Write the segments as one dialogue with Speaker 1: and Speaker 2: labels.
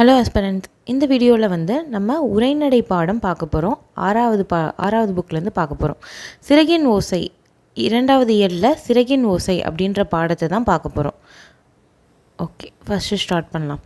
Speaker 1: Hello அஸ்பரன்ஸ் இந்த வீடியோவில் வந்து நம்ம உரைநடை பாடம் பார்க்க போகிறோம் ஆறாவது பா ஆறாவது புக்லேருந்து பார்க்க போகிறோம் சிறகின் ஓசை இரண்டாவது இயரில் சிறகின் ஓசை அப்படின்ற பாடத்தை தான் பார்க்க போகிறோம் ஓகே ஃபஸ்ட்டு ஸ்டார்ட் பண்ணலாம்.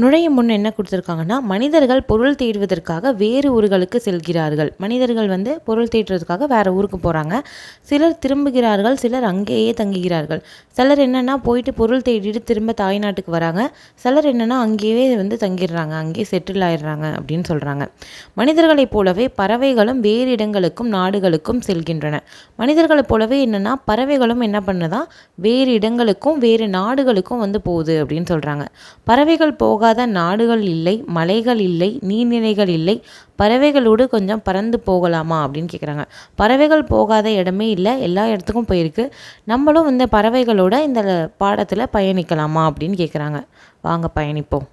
Speaker 1: நுழைய முன் என்ன கொடுத்துருக்காங்கன்னா மனிதர்கள் பொருள் தேடுவதற்காக வேறு ஊர்களுக்கு செல்கிறார்கள். மனிதர்கள் வந்து பொருள் தேடுறதுக்காக வேறு ஊருக்கு போகிறாங்க சிலர் திரும்புகிறார்கள் சிலர் அங்கேயே தங்குகிறார்கள். சிலர் என்னென்னா போயிட்டு பொருள் தேடிட்டு திரும்ப தாய்நாட்டுக்கு வராங்க. சிலர் என்னென்னா அங்கேயே வந்து தங்கிடுறாங்க. அங்கேயே செட்டில் ஆயிடுறாங்க அப்படின்னு சொல்கிறாங்க மனிதர்களைப் போலவே பறவைகளும் வேறு இடங்களுக்கும் நாடுகளுக்கும் செல்கின்றன. மனிதர்களைப் போலவே என்னென்னா பறவைகளும் என்ன பண்ணுதான் வேறு இடங்களுக்கும் வேறு நாடுகளுக்கும் வந்து போகுது அப்படின்னு சொல்கிறாங்க பறவைகள் போக போகாத நாடுகள் இல்லை மலைகள் இல்லை நீர்நிலைகள் இல்லை. பறவைகளோடு கொஞ்சம் பறந்து போகலாமா அப்படின்னு கேட்குறாங்க பறவைகள் போகாத இடமே இல்லை எல்லா இடத்துக்கும் போயிருக்கு. நம்மளும் இந்த பறவைகளோட இந்த பாடத்தில் பயணிக்கலாமா அப்படின்னு கேட்குறாங்க வாங்க பயணிப்போம்.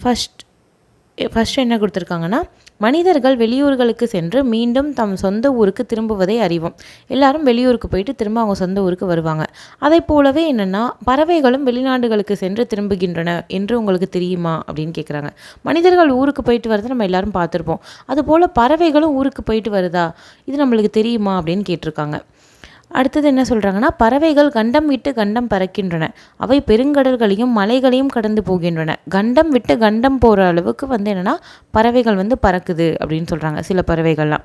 Speaker 1: ஃபஸ்ட் ஃபஸ்ட்டு என்ன கொடுத்துருக்காங்கன்னா மனிதர்கள் வெளியூர்களுக்கு சென்று மீண்டும் தம் சொந்த ஊருக்கு திரும்புவதை அறிவோம். எல்லாரும் வெளியூருக்கு போயிட்டு திரும்ப அவங்க சொந்த ஊருக்கு வருவாங்க. அதை போலவே என்னென்னா பறவைகளும் வெளிநாடுகளுக்கு சென்று திரும்புகின்றன என்று உங்களுக்கு தெரியுமா? அப்படின்னு கேட்குறாங்க மனிதர்கள் ஊருக்கு போயிட்டு வரதை நம்ம எல்லாரும் பார்த்துருப்போம். அதுபோல் பறவைகளும் ஊருக்கு போயிட்டு வருதா? இது நம்மளுக்கு தெரியுமா? அப்படின்னு கேட்டிருக்காங்க. அடுத்தது என்ன சொல்கிறாங்கன்னா பறவைகள் கண்டம் விட்டு கண்டம் பறக்கின்றன. அவை பெருங்கடல்களையும் மலைகளையும் கடந்து போகின்றன. கண்டம் விட்டு கண்டம் போகிற அளவுக்கு வந்து என்னென்னா பறவைகள் வந்து பறக்குது அப்படின்னு சொல்கிறாங்க சில பறவைகள்லாம்.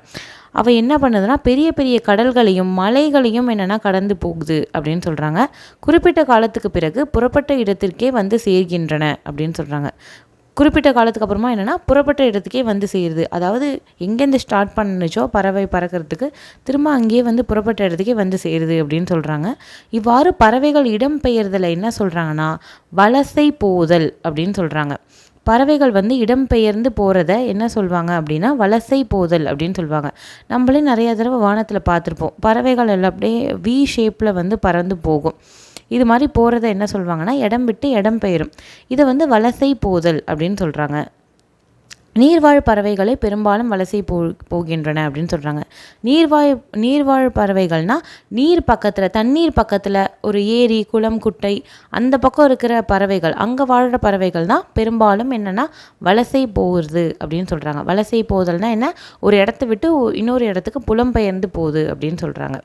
Speaker 1: அவை என்ன பண்ணுதுன்னா பெரிய பெரிய கடல்களையும் மலைகளையும் என்னென்னா கடந்து போகுது அப்படின்னு சொல்கிறாங்க குறிப்பிட்ட காலத்துக்கு பிறகு புறப்பட்ட இடத்திற்கே வந்து சேர்கின்றன அப்படின்னு சொல்கிறாங்க குறிப்பிட்ட காலத்துக்கு அப்புறமா என்னென்னா புறப்பட்ட இடத்துக்கே வந்து சேருது. அதாவது எங்கேருந்து ஸ்டார்ட் பண்ணுச்சோ பறவை பறக்கிறதுக்கு திரும்ப அங்கேயே வந்து புறப்பட்ட இடத்துக்கே வந்து சேருது அப்படின்னு சொல்கிறாங்க இவ்வாறு பறவைகள் இடம்பெயர்தலை என்ன சொல்கிறாங்கன்னா வலசை போதல் அப்படின்னு சொல்கிறாங்க பறவைகள் வந்து இடம்பெயர்ந்து போகிறத என்ன சொல்லுவாங்க அப்படின்னா வலசை போதல் அப்படின்னு சொல்லுவாங்க நம்மளே நிறைய தடவை வானத்தில் பார்த்துருப்போம். பறவைகள் எல்லாம் அப்படியே வி ஷேப்பில் வந்து பறந்து போகும். இது மாதிரி போகிறத என்ன சொல்லுவாங்கன்னா இடம் விட்டு இடம் பெயரும். இதை வந்து வலசை போதல் அப்படின்னு சொல்கிறாங்க நீர்வாழ் பறவைகளை பெரும்பாலும் வலசை போ போகின்றன அப்படின்னு சொல்கிறாங்க நீர்வாழ் நீர்வாழ் பறவைகள்னால் நீர் பக்கத்தில் தண்ணீர் பக்கத்தில் ஒரு ஏரி குளம் குட்டை அந்த பக்கம் இருக்கிற பறவைகள் அங்கே வாழ்கிற பறவைகள் தான் பெரும்பாலும் என்னென்னா வலசை போகிறது அப்படின்னு சொல்கிறாங்க வலசை போதல்னால் என்ன? ஒரு இடத்த விட்டு இன்னொரு இடத்துக்கு புலம்பெயர்ந்து போகுது அப்படின்னு சொல்கிறாங்க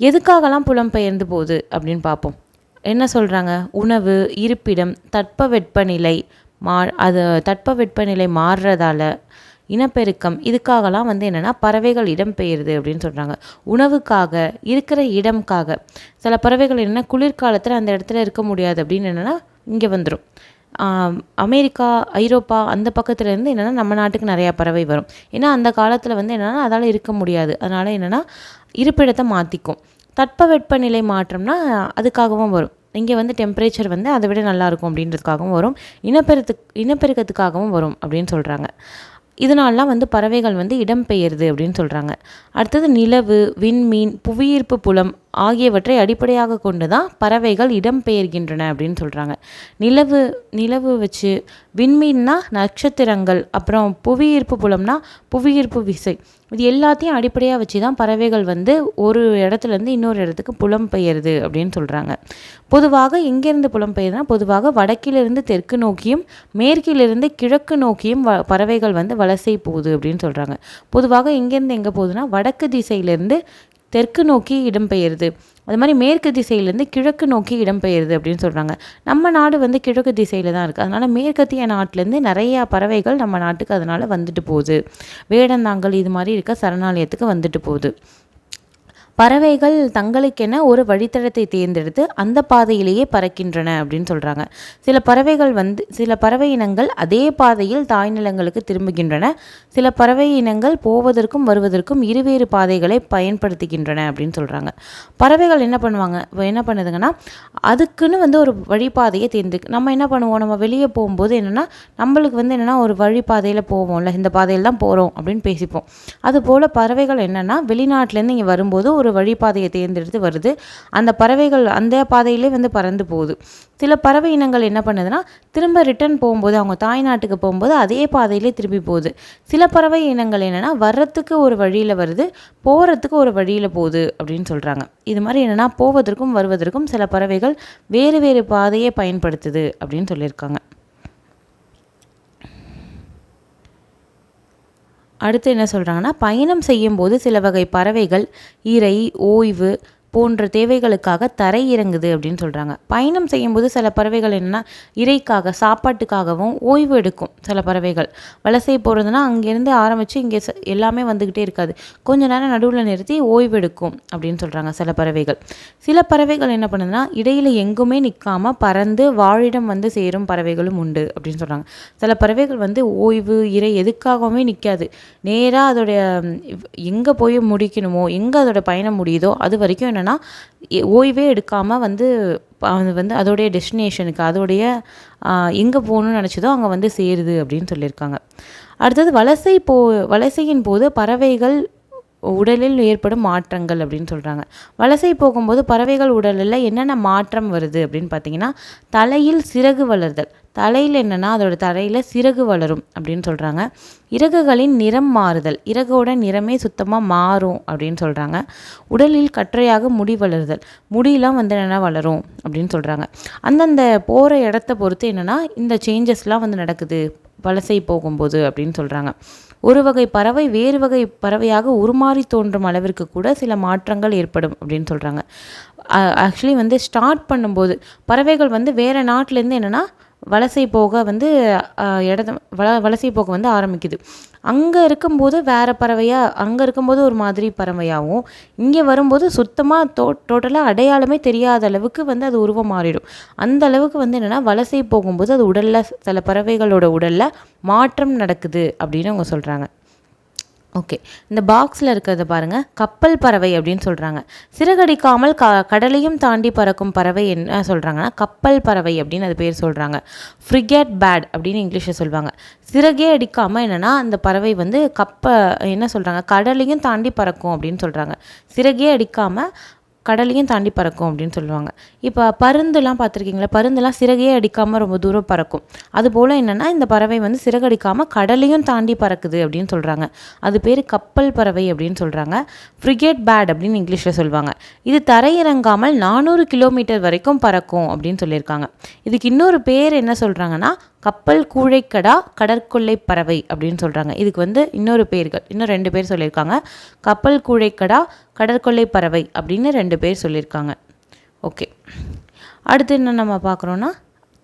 Speaker 1: எதுக்காகலாம் புலம்பெயர்ந்து போகுது அப்படின்னு பார்ப்போம். என்ன சொல்கிறாங்க உணவு இருப்பிடம் தட்பவெட்பநிலை மா அது தட்பவெட்பநிலை மாறுறதால இனப்பெருக்கம் இதுக்காகலாம் வந்து என்னென்னா பறவைகள் இடம்பெயருது அப்படின்னு சொல்கிறாங்க உணவுக்காக இருக்கிற இடம்காக. சில பறவைகள் என்னென்னா குளிர்காலத்தில் அந்த இடத்துல இருக்க முடியாது அப்படின்னு என்னென்னா இங்கே வந்துடும் அமெரிக்கா ஐரோப்பா அந்த பக்கத்துலேருந்து என்னென்னா நம்ம நாட்டுக்கு நிறையா பறவை வரும். ஏன்னா அந்த காலத்தில் வந்து என்னென்னா அதால் இருக்க முடியாது. அதனால் என்னென்னா இருப்பிடத்தை மாற்றிக்கும் தட்பவெப்பநிலை மாற்றம்னா அதுக்காகவும் வரும். இங்கே வந்து டெம்பரேச்சர் வந்து அதை விட நல்லாயிருக்கும் அப்படின்றதுக்காகவும் வரும். இனப்பெருத்து இனப்பெருக்கத்துக்காகவும் வரும் அப்படின்னு சொல்கிறாங்க இதனாலலாம் வந்து பறவைகள் வந்து இடம்பெயருது அப்படின்னு சொல்கிறாங்க அடுத்தது நிலவு விண்மீன் புவியீர்ப்பு புலம் ஆகியவற்றை அடிப்படையாக கொண்டு தான் பறவைகள் இடம்பெயர்கின்றன அப்படின்னு சொல்கிறாங்க நிலவு நிலவு வச்சு விண்மீன்னா நட்சத்திரங்கள் அப்புறம் புவியீர்ப்பு புலம்னா புவியீர்ப்பு விசை. இது எல்லாத்தையும் அடிப்படையாக வச்சு தான் பறவைகள் வந்து ஒரு இடத்துலேருந்து இன்னொரு இடத்துக்கு புலம்பெயருது அப்படின்னு சொல்கிறாங்க பொதுவாக எங்கேருந்து புலம்பெயர்னா பொதுவாக வடக்கிலிருந்து தெற்கு நோக்கியும் மேற்கிலிருந்து கிழக்கு நோக்கியும் வ பறவைகள் வந்து வலசை போகுது அப்படின்னு சொல்கிறாங்க பொதுவாக எங்கேருந்து எங்கே போகுதுன்னா வடக்கு திசையிலேருந்து தெற்கு நோக்கி இடம்பெயருது. அது மாதிரி மேற்கு திசையிலேருந்து கிழக்கு நோக்கி இடம்பெயருது அப்படின்னு சொல்கிறாங்க நம்ம நாடு வந்து கிழக்கு திசையில் தான் இருக்குது அதனால் மேற்கத்திய நாட்டிலேருந்து நிறையா பறவைகள் நம்ம நாட்டுக்கு அதனால் வந்துட்டு போகுது. வேடந்தாங்கல் இது மாதிரி இருக்க சரணாலயத்துக்கு வந்துட்டு போகுது. பறவைகள் தங்களுக்கென ஒரு வழித்தடத்தை தேர்ந்தெடுத்து அந்த பாதையிலேயே பறக்கின்றன அப்படின்னு சொல்கிறாங்க சில பறவைகள் வந்து சில பறவை இனங்கள் அதே பாதையில் தாய் நிலங்களுக்கு திரும்புகின்றன. சில பறவை இனங்கள் போவதற்கும் வருவதற்கும் இருவேறு பாதைகளை பயன்படுத்துகின்றன அப்படின்னு சொல்கிறாங்க பறவைகள் என்ன பண்ணுவாங்க? என்ன பண்ணுதுங்கன்னா அதுக்குன்னு வந்து ஒரு வழிபாதையை தேர்ந்தெடுக்கு நம்ம என்ன பண்ணுவோம்? நம்ம வெளியே போகும்போது என்னென்னா நம்மளுக்கு வந்து என்னென்னா ஒரு வழிபாதையில் போவோம்ல இந்த பாதையில் தான் போகிறோம் அப்படின்னு பேசிப்போம். அதுபோல் பறவைகள் என்னென்னா வெளிநாட்டிலேருந்து இங்கே வரும்போது ஒரு ஒரு வழிபாதையை தேர்ந்தெடுத்து வருது. அந்த பறவைகள் அந்த பாதையிலே வந்து பறந்து போகுது. சில பறவை இனங்கள் என்ன பண்ணுதுன்னா திரும்ப ரிட்டர்ன் போகும்போது அவங்க தாய்நாட்டுக்கு போகும்போது அதே பாதையிலே திரும்பி போகுது. சில பறவை இனங்கள் என்னென்னா வர்றதுக்கு ஒரு வழியில் வருது போகிறதுக்கு ஒரு வழியில் போகுது அப்படின்னு சொல்கிறாங்க இது மாதிரி என்னென்னா போவதற்கும் வருவதற்கும் சில பறவைகள் வேறு வேறு பாதையை பயன்படுத்துது அப்படின்னு சொல்லியிருக்காங்க. அடுத்து என்ன சொல்கிறாங்கன்னா பயணம் செய்யும்போது சில வகை பறவைகள் இறை ஓய்வு போன்ற தேவைகளுக்காக தரை இறங்குது அப்படின்னு சொல்கிறாங்க பயணம் செய்யும்போது சில பறவைகள் என்னென்னா இறைக்காக சாப்பாட்டுக்காகவும் ஓய்வு எடுக்கும் சில பறவைகள். வலசை போகிறதுனா அங்கேருந்து ஆரம்பித்து இங்கே எல்லாமே வந்துக்கிட்டே இருக்காது. கொஞ்ச நேரம் நடுவில் நிறுத்தி ஓய்வு எடுக்கும் அப்படின்னு சொல்கிறாங்க சில பறவைகள். சில பறவைகள் என்ன பண்ணுதுன்னா இடையில் எங்குமே நிற்காமல் பறந்து வாழிடம் வந்து சேரும் பறவைகளும் உண்டு அப்படின்னு சொல்கிறாங்க சில பறவைகள் வந்து ஓய்வு இறை எதுக்காகவுமே நிற்காது நேராக அதோடைய எங்கே போய் முடிக்கணுமோ எங்கே அதோட பயணம் முடியுதோ அது வரைக்கும் என்ன என்னென்னா ஓய்வே எடுக்காமல் வந்து அது வந்து அதோடைய டெஸ்டினேஷனுக்கு அதோடைய எங்கே போகணுன்னு நினச்சதோ அங்கே வந்து சேருது அப்படின்னு சொல்லியிருக்காங்க. அடுத்தது வலசை போ வலசையின் போது பறவைகள் உடலில் ஏற்படும் மாற்றங்கள் அப்படின்னு சொல்கிறாங்க வலசை போகும்போது பறவைகள் உடலில் என்னென்ன மாற்றம் வருது அப்படின்னு பார்த்தீங்கன்னா தலையில் சிறகு வளர்தல். தலையில் என்னென்னா அதோட தலையில் சிறகு வளரும் அப்படின்னு சொல்கிறாங்க இறகுகளின் நிறம் மாறுதல். இறகோட நிறமே சுத்தமாக மாறும் அப்படின்னு சொல்கிறாங்க உடலில் கற்றையாக முடி வளருதல். முடியெலாம் வந்து என்னென்னா வளரும் அப்படின்னு சொல்கிறாங்க அந்தந்த போகிற இடத்த பொறுத்து என்னென்னா இந்த சேஞ்சஸ்லாம் வந்து நடக்குது. வலசை போகும்போது அப்படின்னு சொல்கிறாங்க ஒரு வகை பறவை வேறு வகை பறவையாக உருமாறி தோன்றும் அளவிற்கு கூட சில மாற்றங்கள் ஏற்படும் அப்படின்னு சொல்கிறாங்க ஆக்சுவலி வந்து ஸ்டார்ட் பண்ணும்போது பறவைகள் வந்து வேறு நாட்டிலேருந்து என்னென்னா வலசை போக வந்து இடது வல வலசை போக வந்து ஆரம்பிக்குது. அங்கே இருக்கும்போது வேறு பறவையாக அங்கே இருக்கும்போது ஒரு மாதிரி பறவையாகவும் இங்கே வரும்போது சுத்தமாக டோ டோட்டலாக அடையாளமே தெரியாத அளவுக்கு வந்து அது உருவம் மாறிடும். அந்த அளவுக்கு வந்து என்னென்னா வலசை போகும்போது அது உடலில் சில பறவைகளோட உடலில் மாற்றம் நடக்குது அப்படின்னு அவங்க சொல்கிறாங்க ஓகே இந்த பாக்ஸில் இருக்கிறத பாருங்கள் கப்பல் பறவை அப்படின்னு சொல்கிறாங்க சிறகடிக்காமல் க கடலையும் தாண்டி பறக்கும் பறவை என்ன சொல்கிறாங்கன்னா கப்பல் பறவை அப்படின்னு அது பேர் சொல்கிறாங்க ஃப்ரிகேட் பேட் அப்படின்னு இங்கிலீஷில் சொல்லுவாங்க சிறகே அடிக்காமல் என்னென்னா அந்த பறவை வந்து கப்ப என்ன சொல்கிறாங்க கடலையும் தாண்டி பறக்கும் அப்படின்னு சொல்கிறாங்க சிறகே அடிக்காமல் கடலையும் தாண்டி பறக்கும் அப்படின்னு சொல்லுவாங்க. இப்போ பருந்துலாம் பார்த்துருக்கீங்களா? பருந்துலாம் சிறகையே அடிக்காமல் ரொம்ப தூரம் பறக்கும். அதுபோல் என்னென்னா இந்த பறவை வந்து சிறகடிக்காமல் கடலையும் தாண்டி பறக்குது அப்படின்னு சொல்கிறாங்க அது பேர் கப்பல் பறவை அப்படின்னு சொல்கிறாங்க ஃப்ரிகேட் பேட் அப்படின்னு இங்கிலீஷில் சொல்லுவாங்க. இது தரையிறங்காமல் நானூறு கிலோமீட்டர் வரைக்கும் பறக்கும் அப்படின்னு சொல்லியிருக்காங்க. இதுக்கு இன்னொரு பேர் என்ன சொல்கிறாங்கன்னா கப்பல் கூழைக்கடா கடற்கொள்ளை பறவை அப்படின்னு சொல்கிறாங்க இதுக்கு வந்து இன்னொரு பேர்கள் இன்னும் ரெண்டு பேர் சொல்லியிருக்காங்க. கப்பல் கூழைக்கடா கடற்கொள்ளை பறவை அப்படின்னு ரெண்டு பேர் சொல்லியிருக்காங்க. ஓகே. அடுத்து என்ன நம்ம பார்க்குறோன்னா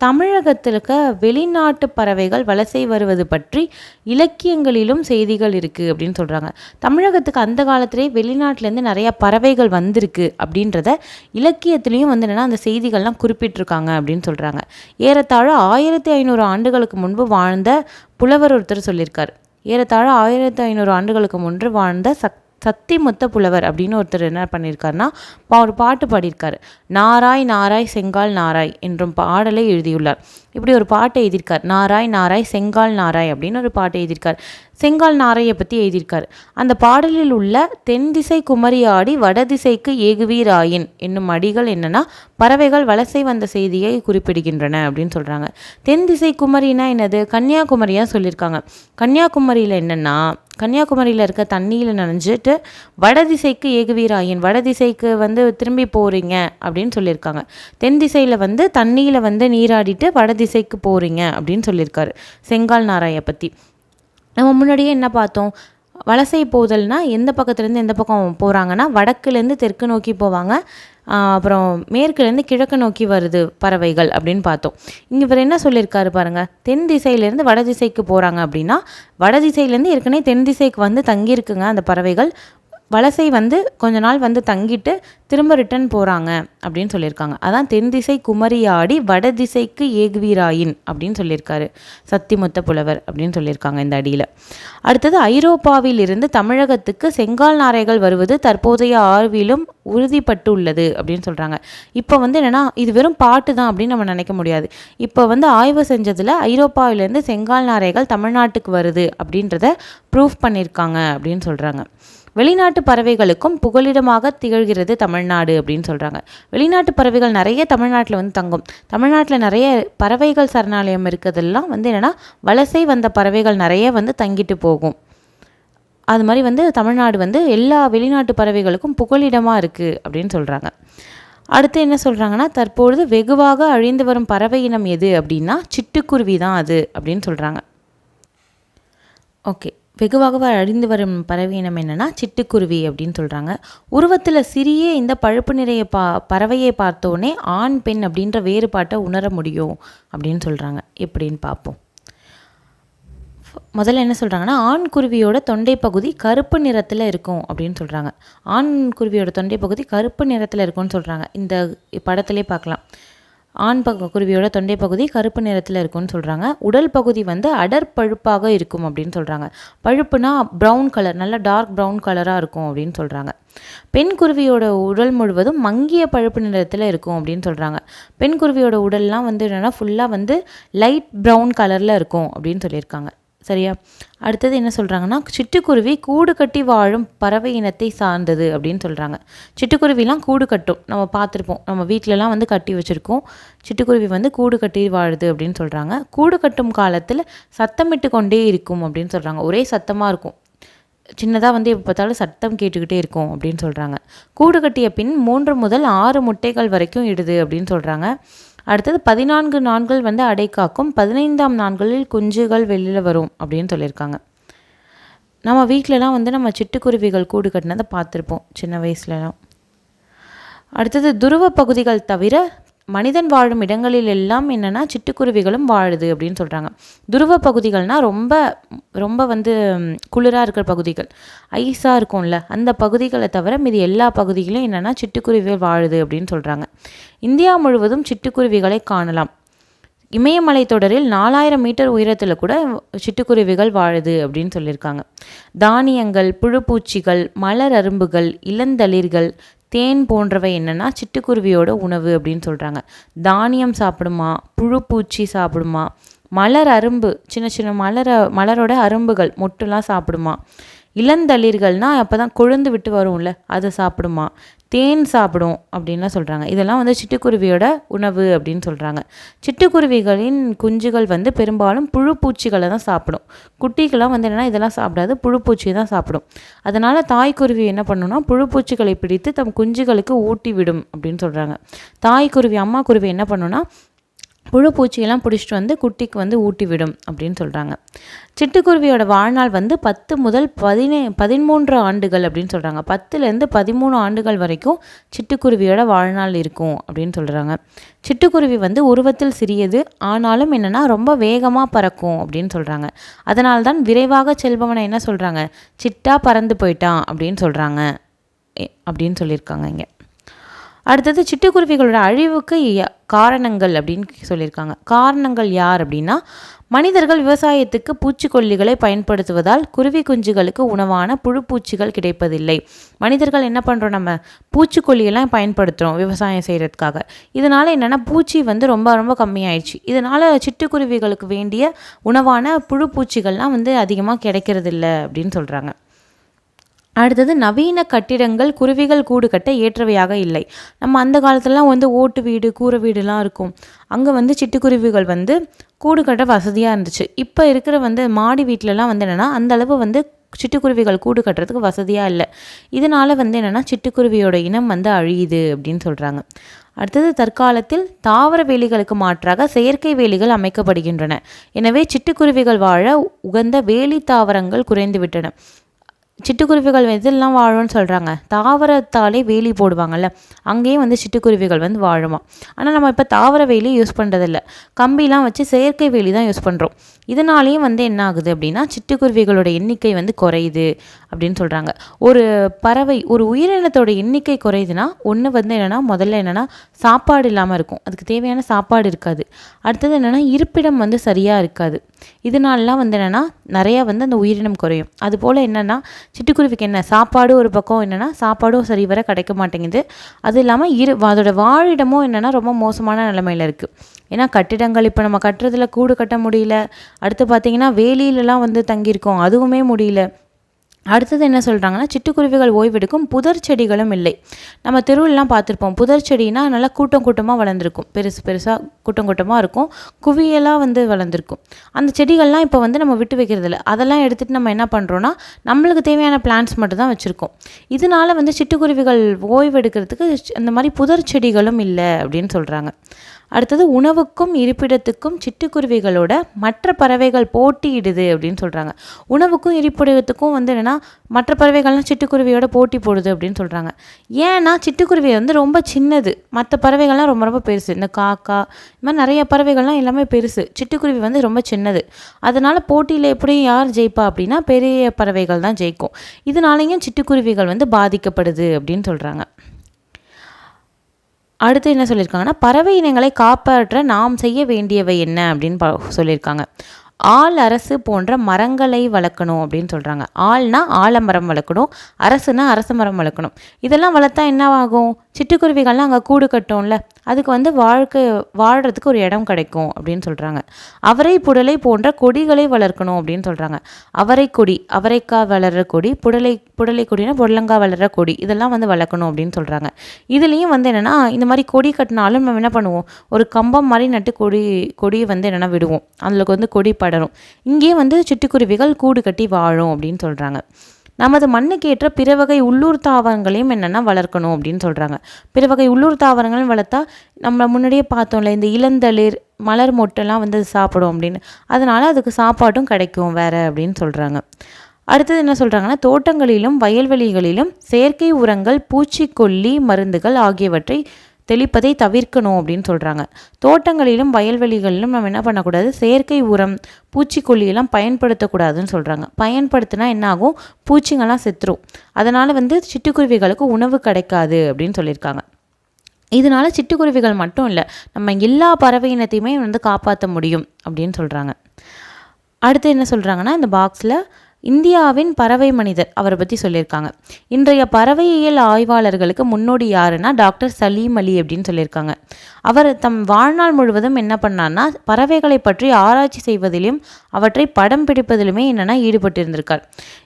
Speaker 1: தமிழகத்தில் இருக்க வெளிநாட்டு பறவைகள் வலசை வருவது பற்றி இலக்கியங்களிலும் செய்திகள் இருக்குது அப்படின்னு சொல்கிறாங்க தமிழகத்துக்கு அந்த காலத்திலே வெளிநாட்டிலேருந்து நிறையா பறவைகள் வந்திருக்கு அப்படின்றத இலக்கியத்துலேயும் வந்து என்னென்னா அந்த செய்திகள்லாம் குறிப்பிட்டிருக்காங்க அப்படின்னு சொல்கிறாங்க ஏறத்தாழ ஆயிரத்தி ஐநூறு ஆண்டுகளுக்கு முன்பு வாழ்ந்த புலவர் ஒருத்தர் சொல்லியிருக்கார். ஏறத்தாழ ஆயிரத்தி ஐநூறு ஆண்டுகளுக்கு முன்பு வாழ்ந்த சக் சத்தி முத்த புலவர் அப்படின்னு ஒருத்தர் என்ன பண்ணியிருக்காருன்னா ஒரு பாட்டு பாடியிருக்காரு. நாராய் நாராய் செங்கால் நாராய் என்றும் பாடலை எழுதியுள்ளார். இப்படி ஒரு பாட்டை எழுதியிருக்கார் நாராய் நாராய் செங்கால் நாராய் அப்படின்னு ஒரு பாட்டை எழுதியிருக்கார். செங்கால் நாரையை பற்றி எழுதியிருக்கார். அந்த பாடலில் உள்ள தென் திசை குமரி ஆடி வடதிசைக்கு ஏகுவீராயின் என்னும் அடிகள் என்னென்னா பறவைகள் வலசை வந்த செய்தியை குறிப்பிடுகின்றன அப்படின்னு சொல்கிறாங்க தென் திசை குமரினா என்னது? கன்னியாகுமரியாக சொல்லியிருக்காங்க. கன்னியாகுமரியில் என்னென்னா கன்னியாகுமரியில் இருக்க தண்ணியில் நனைஞ்சிட்டு வடதிசைக்கு ஏகுவீராயின் வடதிசைக்கு வந்து திரும்பி போகிறீங்க அப்படின்னு சொல்லியிருக்காங்க. தென் திசையில் வந்து தண்ணியில் வந்து நீராடிட்டு திசைக்கு போகிறீங்க அப்படின்னு சொல்லியிருக்காரு. செங்கால் நாராயை பற்றி நம்ம முன்னாடியே என்ன பார்த்தோம்? வலசை போதல்னால் எந்த பக்கத்துலேருந்து எந்த பக்கம் போகிறாங்கன்னா வடக்குலேருந்து தெற்கு நோக்கி போவாங்க. அப்புறம் மேற்குலேருந்து கிழக்கு நோக்கி வருது பறவைகள் அப்படின்னு பார்த்தோம். இங்கே இவர் என்ன சொல்லியிருக்காரு பாருங்கள் தென் திசையிலேருந்து வட திசைக்கு போகிறாங்க அப்படின்னா வட திசையிலேருந்து ஏற்கனவே தென் திசைக்கு வந்து தங்கியிருக்குங்க அந்த பறவைகள். வலசை வந்து கொஞ்ச நாள் வந்து தங்கிட்டு திரும்ப ரிட்டன் போகிறாங்க அப்படின்னு சொல்லியிருக்காங்க. அதான் தென் திசை குமரியாடி வட திசைக்கு ஏகுவீராயின் அப்படின்னு சொல்லியிருக்காரு. சத்திமுத்த புலவர் அப்படின்னு சொல்லியிருக்காங்க இந்த அடியில். அடுத்தது ஐரோப்பாவில் இருந்து தமிழகத்துக்கு செங்கால் நாரைகள் வருவது தற்போதைய ஆர்விலும் உறுதிப்பட்டு உள்ளது அப்படின்னு சொல்கிறாங்க இப்போ வந்து என்னென்னா இது வெறும் பாட்டு தான் அப்படின்னு நம்ம நினைக்க முடியாது. இப்போ வந்து ஆய்வு செஞ்சதில் ஐரோப்பாவிலேருந்து செங்கால் நாரைகள் தமிழ்நாட்டுக்கு வருது அப்படின்றத ப்ரூஃப் பண்ணியிருக்காங்க அப்படின்னு சொல்கிறாங்க வெளிநாட்டு பறவைகளுக்கும் புகலிடமாக திகழ்கிறது தமிழ்நாடு அப்படின்னு சொல்கிறாங்க வெளிநாட்டு பறவைகள் நிறைய தமிழ்நாட்டில் வந்து தங்கும். தமிழ்நாட்டில் நிறைய பறவைகள் சரணாலயம் இருக்கிறதெல்லாம் வந்து என்னென்னா வலசை வந்த பறவைகள் நிறைய வந்து தங்கிட்டு போகும். அது மாதிரி வந்து தமிழ்நாடு வந்து எல்லா வெளிநாட்டு பறவைகளுக்கும் புகலிடமாக இருக்குது அப்படின்னு சொல்கிறாங்க அடுத்து என்ன சொல்கிறாங்கன்னா தற்பொழுது வெகுவாக அழிந்து வரும் பறவை இனம் எது அப்படின்னா சிட்டுக்குருவி தான் அது அப்படின்னு சொல்கிறாங்க ஓகே. வெகுவாக அழிந்து வரும் பறவை இனம் என்னன்னா சிட்டுக்குருவி அப்படின்னு சொல்கிறாங்க உருவத்தில் சிறிய இந்த பழுப்பு நிறைய பா பறவையை பார்த்தோன்னே ஆண் பெண் அப்படின்ற வேறுபாட்டை உணர முடியும் அப்படின்னு சொல்கிறாங்க எப்படின்னு பார்ப்போம். முதல்ல என்ன சொல்கிறாங்கன்னா ஆண் குருவியோட தொண்டை பகுதி கருப்பு நிறத்தில் இருக்கும் அப்படின்னு சொல்கிறாங்க ஆண் குருவியோட தொண்டை பகுதி கருப்பு நிறத்தில் இருக்கும்னு சொல்கிறாங்க இந்த படத்திலே பார்க்கலாம். ஆண் பக குருவியோட தொண்டை பகுதி கருப்பு நிறத்தில் இருக்கும்னு சொல்கிறாங்க உடல் பகுதி வந்து அடர் பழுப்பாக இருக்கும் அப்படின்னு சொல்கிறாங்க பழுப்புனா ப்ரௌன் கலர் நல்ல டார்க் ப்ரௌன் கலராக இருக்கும் அப்படின்னு சொல்கிறாங்க பெண் குருவியோட உடல் முழுவதும் மங்கிய பழுப்பு நிறத்தில் இருக்கும் அப்படின்னு சொல்கிறாங்க பெண் குருவியோட உடல்லாம் வந்து என்னென்னா ஃபுல்லாக வந்து லைட் ப்ரௌன் கலரில் இருக்கும் அப்படின்னு சொல்லியிருக்காங்க. சரியா? அடுத்தது என்ன சொல்கிறாங்கன்னா சிட்டுக்குருவி கூடு கட்டி வாழும் பறவை இனத்தை சார்ந்தது அப்படின்னு சொல்கிறாங்க சிட்டுக்குருவிலாம் கூடு கட்டும். நம்ம பார்த்துருப்போம். நம்ம வீட்டிலலாம் வந்து கட்டி வச்சுருக்கோம். சிட்டுக்குருவி வந்து கூடு கட்டி வாழுது அப்படின்னு சொல்கிறாங்க கூடு கட்டும் காலத்தில் சத்தமிட்டு கொண்டே இருக்கும் அப்படின்னு சொல்கிறாங்க ஒரே சத்தமாக இருக்கும். சின்னதாக வந்து எப்போ பார்த்தாலும் சத்தம் கேட்டுக்கிட்டே இருக்கும் அப்படின்னு சொல்கிறாங்க கூடு கட்டிய பின் மூன்று முதல் ஆறு முட்டைகள் வரைக்கும் இடுது அப்படின்னு சொல்கிறாங்க அடுத்தது பதினான்கு நாண்கள் வந்து அடை காக்கும். பதினைந்தாம் நாட்களில் குஞ்சுகள் வெளியில் வரும் அப்படின்னு சொல்லியிருக்காங்க. நம்ம வீட்டிலலாம் வந்து நம்ம சிட்டுக்குருவிகள் கூடு கட்டினதை பார்த்துருப்போம் சின்ன வயசுலலாம். அடுத்தது துருவ பகுதிகள் தவிர மனிதன் வாழும் இடங்களில் எல்லாம் என்னென்னா சிட்டுக்குருவிகளும் வாழுது அப்படின்னு சொல்கிறாங்க துருவ பகுதிகள்னால் ரொம்ப ரொம்ப வந்து குளிராக இருக்கிற பகுதிகள். ஐஸாக இருக்கும்ல அந்த பகுதிகளை தவிர மீதி எல்லா பகுதிகளும் என்னென்னா சிட்டுக்குருவிகள் வாழுது அப்படின்னு சொல்கிறாங்க இந்தியா முழுவதும் சிட்டுக்குருவிகளை காணலாம். இமயமலை தொடரில் நாலாயிரம் மீட்டர் உயரத்தில் கூட சிட்டுக்குருவிகள் வாழுது அப்படின்னு சொல்லியிருக்காங்க. தானியங்கள் புழுப்பூச்சிகள் மலர் அரும்புகள் இளந்தளிர்கள் தேன் போன்றவை என்னென்னா சிட்டுக்குருவியோட உணவு அப்படின்னு சொல்கிறாங்க தானியம் சாப்பிடுமா? புழுப்பூச்சி சாப்பிடுமா? மலர் அரும்பு சின்ன சின்ன மலர மலரோட அரும்புகள் மொட்டுலாம் சாப்பிடுமா? இளந்தளிர்கள்னால் அப்போ தான் கொழுந்து விட்டு வரும்ல அதை சாப்பிடுமா? தேன் சாப்பிடும் அப்படின்லாம் சொல்கிறாங்க இதெல்லாம் வந்து சிட்டுக்குருவியோட உணவு அப்படின்னு சொல்கிறாங்க சிட்டுக்குருவிகளின் குஞ்சுகள் வந்து பெரும்பாலும் புழுப்பூச்சிகளை தான் சாப்பிடும். குட்டிகள்லாம் வந்து என்னென்னா இதெல்லாம் சாப்பிடாது. புழுப்பூச்சி தான் சாப்பிடும். அதனால் தாய்க்குருவி என்ன பண்ணுன்னா புழுப்பூச்சிகளை பிடித்து தம் குஞ்சுகளுக்கு ஊட்டி விடும் அப்படின்னு சொல்கிறாங்க தாய்க்குருவி அம்மா குருவி என்ன பண்ணுன்னா புழு பூச்சியெல்லாம் பிடிச்சிட்டு வந்து குட்டிக்கு வந்து ஊட்டி விடும் அப்படின்னு சொல்கிறாங்க சிட்டுக்குருவியோட வாழ்நாள் வந்து பத்து முதல் பதினே பதிமூன்று ஆண்டுகள் அப்படின்னு சொல்கிறாங்க பத்துலேருந்து பதிமூணு ஆண்டுகள் வரைக்கும் சிட்டுக்குருவியோட வாழ்நாள் இருக்கும் அப்படின்னு சொல்கிறாங்க சிட்டுக்குருவி வந்து உருவத்தில் சிறியது ஆனாலும் என்னென்னா ரொம்ப வேகமாக பறக்கும் அப்படின்னு சொல்கிறாங்க அதனால தான் விரைவாக செல்பவனை என்ன சொல்கிறாங்க சிட்டா பறந்து போயிட்டான் அப்படின்னு சொல்கிறாங்க அப்படின்னு சொல்லியிருக்காங்க இங்கே. அடுத்தது சிட்டுக்குருவிகளோட அழிவுக்கு காரணங்கள் அப்படின்னு சொல்லியிருக்காங்க. காரணங்கள் யார் அப்படின்னா மனிதர்கள் விவசாயத்துக்கு பூச்சிக்கொல்லிகளை பயன்படுத்துவதால் குருவி குஞ்சுகளுக்கு உணவான புழுப்பூச்சிகள் கிடைப்பதில்லை. மனிதர்கள் என்ன பண்ணுறோம் நம்ம? பூச்சிக்கொல்லியெல்லாம் பயன்படுத்துகிறோம் விவசாயம் செய்கிறதுக்காக இதனால் என்னென்னா பூச்சி வந்து ரொம்ப ரொம்ப கம்மியாயிடுச்சு. இதனால் சிட்டுக்குருவிகளுக்கு வேண்டிய உணவான புழுப்பூச்சிகள்லாம் வந்து அதிகமாக கிடைக்கிறதில்ல அப்படின்னு சொல்கிறாங்க அடுத்தது நவீன கட்டிடங்கள் குருவிகள் கூடு கட்ட ஏற்றவையாக இல்லை. நம்ம அந்த காலத்துலலாம் வந்து ஓட்டு வீடு கூரை வீடுலாம் இருக்கும். அங்கே வந்து சிட்டுக்குருவிகள் வந்து கூடு கட்ட வசதியாக இருந்துச்சு. இப்போ இருக்கிற வந்து மாடி வீட்டிலலாம் வந்து என்னென்னா அந்தளவு வந்து சிட்டுக்குருவிகள் கூடு கட்டுறதுக்கு வசதியாக இல்லை. இதனால் வந்து என்னென்னா சிட்டுக்குருவியோட இனம் வந்து அழியுது அப்படின்னு சொல்கிறாங்க அடுத்தது தற்காலத்தில் தாவர வேலிகளுக்கு மாற்றாக செயற்கை வேலிகள் அமைக்கப்படுகின்றன. எனவே சிட்டுக்குருவிகள் வாழ உகந்த வேலி தாவரங்கள் குறைந்துவிட்டன. சிட்டுக்குருவிகள் எதெல்லாம் வாழும்னு சொல்கிறாங்க தாவரத்தாலே வேலி போடுவாங்கள்ல அங்கேயும் வந்து சிட்டுக்குருவிகள் வந்து வாழுமா? ஆனால் நம்ம இப்போ தாவர வேலி யூஸ் பண்ணுறதில்ல கம்பிலாம் வச்சு செயற்கை வேலி தான் யூஸ் பண்ணுறோம் இதனாலேயும் வந்து என்ன ஆகுது அப்படின்னா சிட்டுக்குருவிகளோட எண்ணிக்கை வந்து குறையுது அப்படின்னு சொல்கிறாங்க ஒரு பறவை ஒரு உயிரினத்தோட எண்ணிக்கை குறையுதுன்னா ஒன்று வந்து என்னென்னா முதல்ல என்னென்னா சாப்பாடு இல்லாமல் இருக்கும். அதுக்கு தேவையான சாப்பாடு இருக்காது. அடுத்தது என்னென்னா இருப்பிடம் வந்து சரியாக இருக்காது. இதனாலலாம் வந்து என்னென்னா நிறையா வந்து அந்த உயிரினம் குறையும். அதுபோல் என்னென்னா சிட்டுக்குருவிக்கு என்ன சாப்பாடு ஒரு பக்கம் என்னென்னா சாப்பாடும் சரி வர கிடைக்க மாட்டேங்குது. அது இல்லாமல் இரு அதோட வாழிடமும் என்னென்னா ரொம்ப மோசமான நிலமையில் இருக்குது ஏன்னா கட்டிடங்கள் இப்போ நம்ம கட்டுறதுல கூடு கட்ட முடியல. அடுத்து பார்த்திங்கன்னா வேலியிலலாம் வந்து தங்கியிருக்கோம். அதுவுமே முடியல. அடுத்தது என்ன சொல்கிறாங்கன்னா சிட்டுக்குருவிகள் ஓய்வெடுக்கும் புதர் செடிகளும் இல்லை. நம்ம தெருவிலலாம் பார்த்துருப்போம். புதர் செடினா நல்லா கூட்டம் கூட்டமாக வளர்ந்துருக்கும். பெருசு பெருசாக கூட்டம் கூட்டமாக இருக்கும். குவியலாக வந்து வளர்ந்துருக்கும். அந்த செடிகள்லாம் இப்போ வந்து நம்ம விட்டு வைக்கிறதில்ல. அதெல்லாம் எடுத்துகிட்டு நம்ம என்ன பண்ணுறோன்னா நம்மளுக்கு தேவையான பிளான்ட்ஸ் மட்டும் தான் வச்சுருக்கோம். இதனால வந்து சிட்டுக்குருவிகள் ஓய்வெடுக்கிறதுக்கு அந்த மாதிரி புதர் செடிகளும் இல்லை அப்படின்னு சொல்கிறாங்க அடுத்தது உணவுக்கும் இருப்பிடத்துக்கும் சிட்டுக்குருவிகளோட மற்ற பறவைகள் போட்டியிடுது அப்படின்னு சொல்கிறாங்க உணவுக்கும் இருப்பிடத்துக்கும் வந்து என்னென்னா மற்ற பறவைகள்லாம் சிட்டுக்குருவியோட போட்டி போடுது அப்படின்னு சொல்கிறாங்க ஏன்னா சிட்டுக்குருவி வந்து ரொம்ப சின்னது. மற்ற பறவைகள்லாம் ரொம்ப ரொம்ப பெருசு. இந்த காக்கா இந்த மாதிரி நிறைய பறவைகள்லாம் எல்லாமே பெருசு. சிட்டுக்குருவி வந்து ரொம்ப சின்னது. அதனால் போட்டியில் எப்படி யார் ஜெயிப்பா அப்படின்னா பெரிய பறவைகள் தான் ஜெயிக்கும். இதனாலேயும் சிட்டுக்குருவிகள் வந்து பாதிக்கப்படுது அப்படின்னு சொல்கிறாங்க அடுத்து என்ன சொல்லியிருக்காங்கன்னா பறவை இனங்களை காப்பாற்ற நாம் செய்ய வேண்டியவை என்ன? அப்படின்னு சொல்லியிருக்காங்க. ஆள் அரசு போன்ற மரங்களை வளர்க்கணும் அப்படின்னு சொல்கிறாங்க ஆள்னா ஆலமரம் வளர்க்கணும் அரசுனா அரச மரம் வளர்க்கணும். இதெல்லாம் வளர்த்தா என்ன ஆகும் சிட்டுக்குருவிகள்லாம் அங்கே கூடு கட்டும்ல அதுக்கு வந்து வாழ்க்கை வாழ்கிறதுக்கு ஒரு இடம் கிடைக்கும் அப்படின்னு சொல்கிறாங்க அவரை புடலை போன்ற கொடிகளை வளர்க்கணும் அப்படின்னு சொல்கிறாங்க அவரை கொடி அவரைக்காய் வளர்கிற கொடி புடலை புடலை கொடினா புடலங்காய் வளர்கிற கொடி இதெல்லாம் வந்து வளர்க்கணும் அப்படின்னு சொல்கிறாங்க இதுலேயும் வந்து என்னென்னா இந்த மாதிரி கொடி கட்டினாலும் நம்ம என்ன பண்ணுவோம்? ஒரு கம்பம் மாதிரி நட்டு கொடி கொடியை வந்து என்னென்னா விடுவோம். அதில் வந்து கொடி படரும். இங்கேயும் வந்து சிட்டுக்குருவிகள் கூடு கட்டி வாழும் அப்படின்னு சொல்கிறாங்க நமது மண்ணுக்கு ஏற்ற பிற வகை உள்ளூர் தாவரங்களையும் என்னென்னா வளர்க்கணும் அப்படின்னு சொல்கிறாங்க பிற வகை உள்ளூர் தாவரங்களையும் வளர்த்தா நம்ம முன்னாடியே பார்த்தோம்ல இந்த இளந்தளிர் மலர் மொட்டெல்லாம் வந்து சாப்பிடும் அப்படின்னு. அதனால் அதுக்கு சாப்பாட்டும் கிடைக்கும் வேறு அப்படின்னு சொல்கிறாங்க அடுத்தது என்ன சொல்கிறாங்கன்னா தோட்டங்களிலும் வயல்வெளிகளிலும் செயற்கை உரங்கள் பூச்சிக்கொல்லி மருந்துகள் ஆகியவற்றை தெளிப்பதை தவிர்க்கணும் அப்படின்னு சொல்கிறாங்க தோட்டங்களிலும் வயல்வெளிகளிலும் நம்ம என்ன பண்ணக்கூடாது? செயற்கை உரம் பூச்சிக்கொல்லியெல்லாம் பயன்படுத்தக்கூடாதுன்னு சொல்கிறாங்க பயன்படுத்தினா என்ன ஆகும்? பூச்சிங்கெல்லாம் செத்துரும். அதனால் வந்து சிட்டுக்குருவிகளுக்கு உணவு கிடைக்காது அப்படின்னு சொல்லியிருக்காங்க. இதனால சிட்டுக்குருவிகள் மட்டும் இல்லை நம்ம எல்லா பறவை இனத்தையுமே வந்து காப்பாற்ற முடியும் அப்படின்னு சொல்கிறாங்க அடுத்து என்ன சொல்கிறாங்கன்னா இந்த பாக்ஸில் இந்தியாவின் பறவை மனிதர் அவரை பற்றி சொல்லியிருக்காங்க. இன்றைய பறவையியல் ஆய்வாளர்களுக்கு முன்னோடி யாருன்னா டாக்டர் சலீம் அலி அப்படின்னு சொல்லியிருக்காங்க. அவர் தம் வாழ்நாள் முழுவதும் என்ன பண்ணார்னா பறவைகளை பற்றி ஆராய்ச்சி செய்வதிலும் அவற்றை படம் பிடிப்பதிலுமே என்னென்னா ஈடுபட்டிருந்திருக்கார்.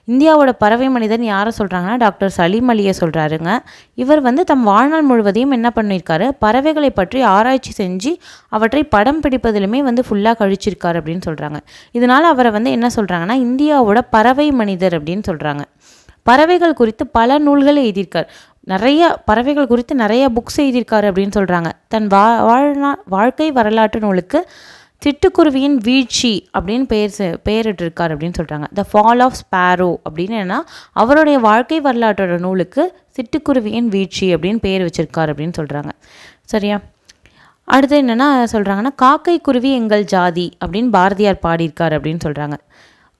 Speaker 1: இந்தியாவோட பறவை மனிதன் யாரை சொல்கிறாங்கன்னா டாக்டர் சலீம் அலியை சொல்கிறாருங்க இவர் வந்து தம் வாழ்நாள் முழுவதையும் என்ன பண்ணியிருக்காரு பறவைகளை பற்றி ஆராய்ச்சி செஞ்சு அவற்றை படம் பிடிப்பதிலுமே வந்து ஃபுல்லாக கழிச்சிருக்கார் அப்படின்னு சொல்கிறாங்க இதனால் அவரை வந்து என்ன சொல்கிறாங்கன்னா இந்தியாவோட பறவை மனிதர் அப்படின்னு சொல்கிறாங்க பறவைகள் குறித்து பல நூல்களை எழுதியிருக்கார். நிறைய பறவைகள் குறித்து நிறைய புக்ஸ் எழுதியிருக்காரு அப்படின்னு சொல்கிறாங்க தன் வா வாழ்நா வாழ்க்கை வரலாற்று நூலுக்கு சிட்டுக்குருவியின் வீழ்ச்சி அப்படின்னு பெயர் பெயரிட்டிருக்கார் அப்படின்னு சொல்கிறாங்க த ஃபால் ஆஃப் ஸ்பேரோ அப்படின்னு என்னன்னா அவருடைய வாழ்க்கை வரலாற்றோட நூலுக்கு சிட்டுக்குருவியின் வீழ்ச்சி அப்படின்னு பெயர் வச்சிருக்கார் அப்படின்னு சொல்கிறாங்க சரியா? அடுத்து என்னென்னா சொல்கிறாங்கன்னா காக்கை குருவி எங்கள் ஜாதி அப்படின்னு பாரதியார் பாடியிருக்கார் அப்படின்னு சொல்கிறாங்க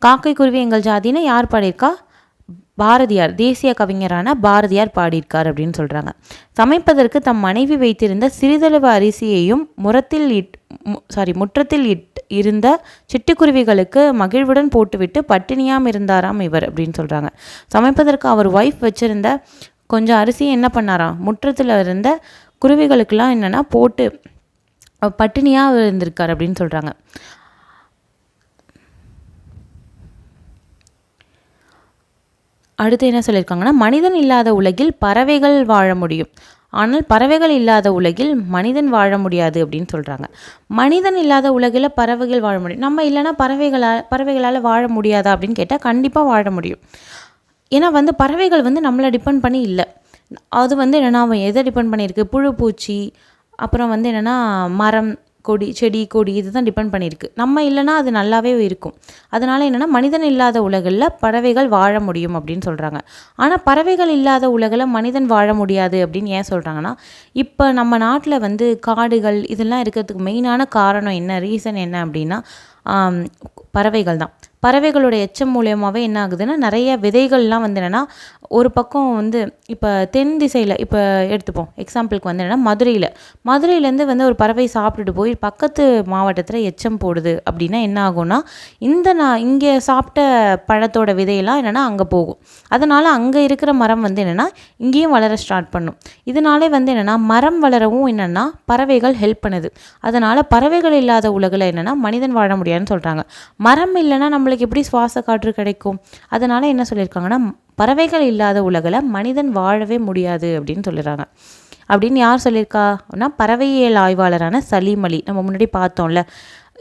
Speaker 1: காக்கை குருவி எங்கள் ஜாதின்னு யார் பாடியிருக்கா? பாரதியார் தேசிய கவிஞரான பாரதியார் பாடியிருக்கார் அப்படின்னு சொல்கிறாங்க சமைப்பதற்கு தம் மனைவி வைத்திருந்த சிறிதளவு அரிசியையும் முரத்தில் இட் சாரி முற்றத்தில் இட் இருந்த சிட்டுக்குருவிகளுக்கு மகிழ்வுடன் போட்டுவிட்டு பட்டினியாம் இருந்தாராம் இவர் அப்படின்னு சொல்கிறாங்க சமைப்பதற்கு அவர் ஒய்ஃப் வச்சுருந்த கொஞ்சம் அரிசி என்ன பண்ணாராம்? முற்றத்தில் இருந்த குருவிகளுக்கெல்லாம் என்னென்னா போட்டு பட்டினியாக இருந்திருக்கார் அப்படின்னு சொல்கிறாங்க அடுத்து என்ன சொல்லியிருக்காங்கன்னா மனிதன் இல்லாத உலகில் பறவைகள் வாழ முடியும். ஆனால் பறவைகள் இல்லாத உலகில் மனிதன் வாழ முடியாது அப்படின்னு சொல்கிறாங்க மனிதன் இல்லாத உலகில் பறவைகள் வாழ முடியும். நம்ம இல்லைன்னா பறவைகளால் பறவைகளால் வாழ முடியாதா? அப்படின்னு கேட்டால் கண்டிப்பாக வாழ முடியும். ஏன்னா வந்து பறவைகள் வந்து நம்மளை டிபெண்ட் பண்ணி இல்லை. அது வந்து என்னென்னா அவன் எதை டிபெண்ட் பண்ணியிருக்கு? புழு பூச்சி அப்புறம் வந்து என்னென்னா மரம் கொடி செடி கொடி இது தான் டிபெண்ட் பண்ணியிருக்கு நம்ம இல்லைன்னா அது நல்லாவே இருக்கும். அதனால் என்னென்னா மனிதன் இல்லாத உலகில் பறவைகள் வாழ முடியும் அப்படின்னு சொல்கிறாங்க ஆனால் பறவைகள் இல்லாத உலகில் மனிதன் வாழ முடியாது அப்படின்னு ஏன் சொல்கிறாங்கன்னா இப்போ நம்ம நாட்டில் வந்து காடுகள் இதெல்லாம் இருக்கிறதுக்கு மெயினான காரணம் என்ன ரீசன் என்ன அப்படின்னா பறவைகள் தான் பறவைகளோட எச்சம் மூலியமாகவே என்ன ஆகுதுன்னா நிறைய விதைகள்லாம் வந்து என்னென்னா ஒரு பக்கம் வந்து இப்போ தென் திசையில் இப்போ எடுத்துப்போம். எக்ஸாம்பிளுக்கு வந்து என்னென்னா மதுரையில். மதுரையிலேருந்து வந்து ஒரு பறவை சாப்பிட்டுட்டு போய் பக்கத்து மாவட்டத்தில் எச்சம் போடுது அப்படின்னா என்ன ஆகும்னா இந்த நான் இங்கே சாப்பிட்ட பழத்தோட விதையெல்லாம் என்னென்னா அங்கே போகும். அதனால் அங்கே இருக்கிற மரம் வந்து என்னென்னா இங்கேயும் வளர ஸ்டார்ட் பண்ணும். இதனாலே வந்து என்னென்னா மரம் வளரவும் என்னென்னா பறவைகள் ஹெல்ப் பண்ணுது. அதனால் பறவைகள் இல்லாத உலகில் என்னென்னா மனிதன் வாழ முடியாதுன்னு சொல்கிறாங்க மரம் இல்லைன்னா நம்மளுக்கு எப்படி சுவாச காற்று கிடைக்கும்? அதனால் என்ன சொல்லியிருக்காங்கன்னா பறவைகள் இல்லாத உலகில் மனிதன் வாழவே முடியாது அப்படின்னு சொல்லிடுறாங்க. அப்படின்னு யார் சொல்லியிருக்கா? பறவையியல் ஆய்வாளரான சலீம் அலி. நம்ம முன்னாடி பார்த்தோம்ல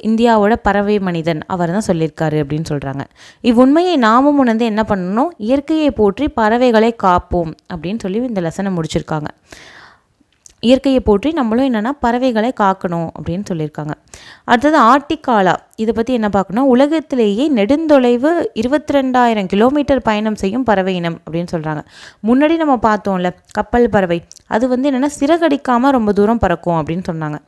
Speaker 1: இந்தியாவோட பறவை மனிதன். அவர் தான் சொல்லியிருக்காரு அப்படின்னு சொல்கிறாங்க இவ்வுண்மையை நாமும் உணர்ந்து என்ன பண்ணணும்? இயற்கையை போற்றி பறவைகளை காப்போம் அப்படின்னு சொல்லி இந்த லெசனை முடிச்சிருக்காங்க. இயற்கையை போற்றி நம்மளும் என்னென்னா பறவைகளை காக்கணும் அப்படின்னு சொல்லியிருக்காங்க. அடுத்தது ஆர்டிகாலா. இதை பற்றி என்ன பார்க்கணும்? உலகத்திலேயே நெடுந்தொலைவு இருபத்தி ரெண்டாயிரம் கிலோமீட்டர் பயணம் செய்யும் பறவை இனம் அப்படின்னு சொல்கிறாங்க முன்னாடி நம்ம பார்த்தோம்ல கப்பல் பறவை. அது வந்து என்னென்னா சிறகடிக்காமல் ரொம்ப தூரம் பறக்கும் அப்படின்னு சொன்னாங்க.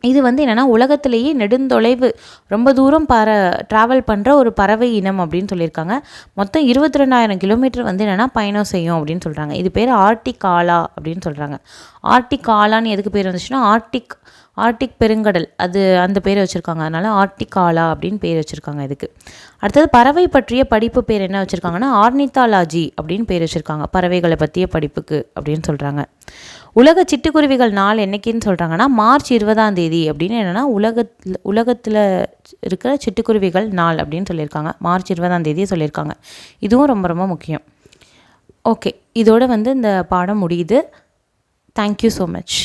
Speaker 1: இது வந்து என்னென்னா உலகத்திலேயே நெடுந்தொலைவு ரொம்ப தூரம் பற ட்ராவல் பண்ணுற ஒரு பறவை இனம் அப்படின்னு சொல்லியிருக்காங்க. மொத்தம் இருபத்தி ரெண்டாயிரம் கிலோமீட்டர் வந்து என்னென்னா பயணம் செய்யும் அப்படின்னு சொல்கிறாங்க இது பேர் ஆர்டிக் ஆலா அப்படின்னு சொல்கிறாங்க ஆர்டிக் ஆலான்னு எதுக்கு பேர் வந்துச்சுன்னா ஆர்டிக் ஆர்டிக் பெருங்கடல் அது அந்த பேரை வச்சுருக்காங்க. அதனால் ஆர்டிக் ஆலா அப்படின்னு பேர் வச்சுருக்காங்க இதுக்கு. அடுத்தது பறவை பற்றிய படிப்பு பேர் என்ன வச்சுருக்காங்கன்னா ஆர்னித்தாலாஜி அப்படின்னு பேர் வச்சுருக்காங்க. பறவைகளை பற்றிய படிப்புக்கு அப்படின்னு சொல்கிறாங்க உலக சிட்டுக்குருவிகள் நாள் என்னைக்குன்னு சொல்கிறாங்கன்னா மார்ச் இருபதாம் தேதி அப்படின்னு என்னென்னா உலகத்தில் உலகத்தில் இருக்கிற சிட்டுக்குருவிகள் நாள் அப்படின்னு சொல்லியிருக்காங்க. மார்ச் இருபதாம் தேதியே சொல்லியிருக்காங்க. இதுவும் ரொம்ப ரொம்ப முக்கியம். ஓகே இதோட வந்து இந்த பாடம் முடியுது. Thank you so much